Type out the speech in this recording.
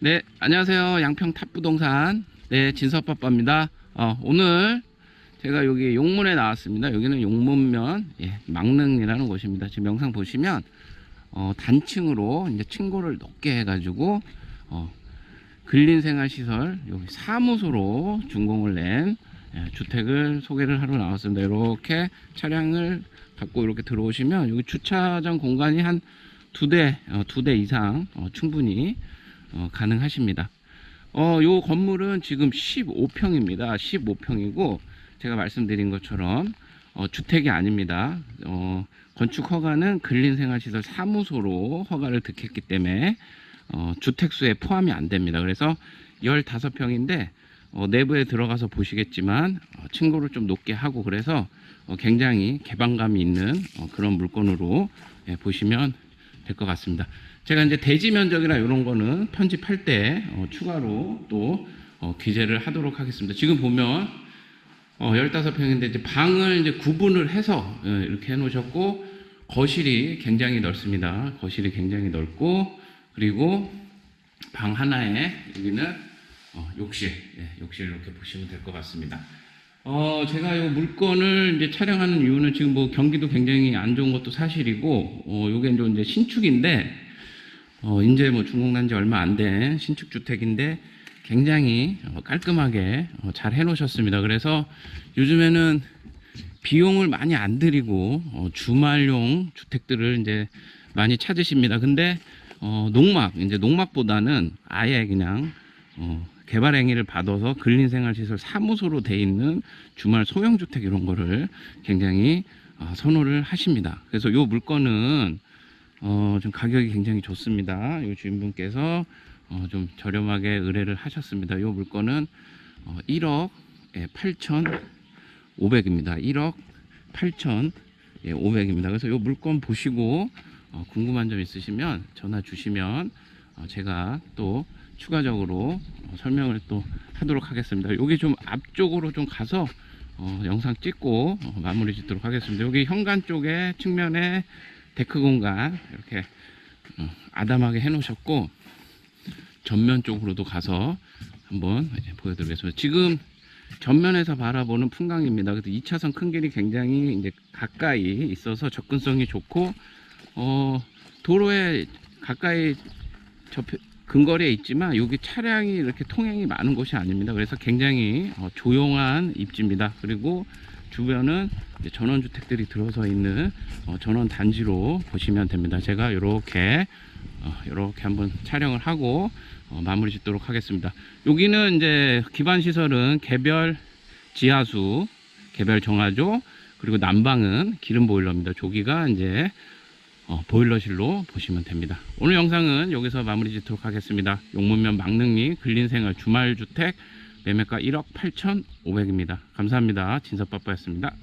네, 안녕하세요. 양평 탑부동산 네 진섭빠빠입니다. 어, 오늘 제가 여기 용문에 나왔습니다. 여기는 용문면 예, 막릉이라는 곳입니다. 지금 영상 보시면 어, 단층으로 이제 층고를 높게 해가지고 어, 근린생활시설 여기 사무소로 준공을 낸 예, 주택을 소개를 하러 나왔습니다. 이렇게 차량을 갖고 이렇게 들어오시면 여기 주차장 공간이 한 두 대, 어, 두 대 이상 어, 충분히 어, 가능하십니다. 어, 요 건물은 지금 15평입니다. 15평이고 제가 말씀드린 것처럼 어, 주택이 아닙니다. 어, 건축 허가는 근린생활시설 사무소로 허가를 득했기 때문에 어, 주택수에 포함이 안 됩니다. 그래서 15평인데 어, 내부에 들어가서 보시겠지만 어, 층고를 좀 높게 하고 그래서 어, 굉장히 개방감이 있는 어, 그런 물건으로 예, 보시면 될 것 같습니다. 제가 이제 대지 면적이나 이런 거는 편집할 때 어, 추가로 또 어, 기재를 하도록 하겠습니다. 지금 보면 어, 15평인데 이제 방을 이제 구분을 해서 예, 이렇게 해 놓으셨고 거실이 굉장히 넓습니다. 거실이 굉장히 넓고 그리고 방 하나에 여기는 어, 욕실, 예, 욕실 이렇게 보시면 될 것 같습니다. 어, 제가 이 물건을 이제 촬영하는 이유는 지금 뭐 경기도 굉장히 안 좋은 것도 사실이고, 어, 요게 이제 신축인데, 어, 이제 뭐 준공난 지 얼마 안 된 신축 주택인데 굉장히 어, 깔끔하게 어, 잘 해놓으셨습니다. 그래서 요즘에는 비용을 많이 안 들이고 어, 주말용 주택들을 이제 많이 찾으십니다. 근데 어, 농막 이제 농막보다는 아예 그냥 어, 개발 행위를 받아서 근린생활시설 사무소로 돼 있는 주말 소형 주택 이런 거를 굉장히 어, 선호를 하십니다. 그래서 요 물건은 어, 좀 가격이 굉장히 좋습니다. 이 주인분께서 어, 좀 저렴하게 의뢰를 하셨습니다. 이 물건은 어, 1억 8,500입니다. 1억 8,500입니다. 그래서 이 물건 보시고 어, 궁금한 점 있으시면 전화 주시면 어, 제가 또 추가적으로 어, 설명을 또 하도록 하겠습니다. 여기 좀 앞쪽으로 좀 가서 어, 영상 찍고 어, 마무리 짓도록 하겠습니다. 여기 현관 쪽에 측면에 데크 공간 이렇게 어, 아담하게 해놓으셨고 전면 쪽으로도 가서 한번 예, 보여드리겠습니다. 지금 전면에서 바라보는 풍광입니다. 그래서 2차선 큰 길이 굉장히 이제 가까이 있어서 접근성이 좋고 어, 도로에 가까이 접 근거리에 있지만 여기 차량이 이렇게 통행이 많은 곳이 아닙니다. 그래서 굉장히 어, 조용한 입지입니다. 그리고 주변은 전원주택들이 들어서 있는 어, 전원 단지로 보시면 됩니다. 제가 이렇게 이렇게 한번 촬영을 하고 어, 마무리 짓도록 하겠습니다. 여기는 이제 기반 시설은 개별 지하수, 개별 정화조, 그리고 난방은 기름 보일러입니다. 조기가 이제 어, 보일러실로 보시면 됩니다. 오늘 영상은 여기서 마무리 짓도록 하겠습니다. 용문면 막능리 근린생활 주말주택 매매가 1억 8,500입니다. 감사합니다. 진섭빠빠였습니다.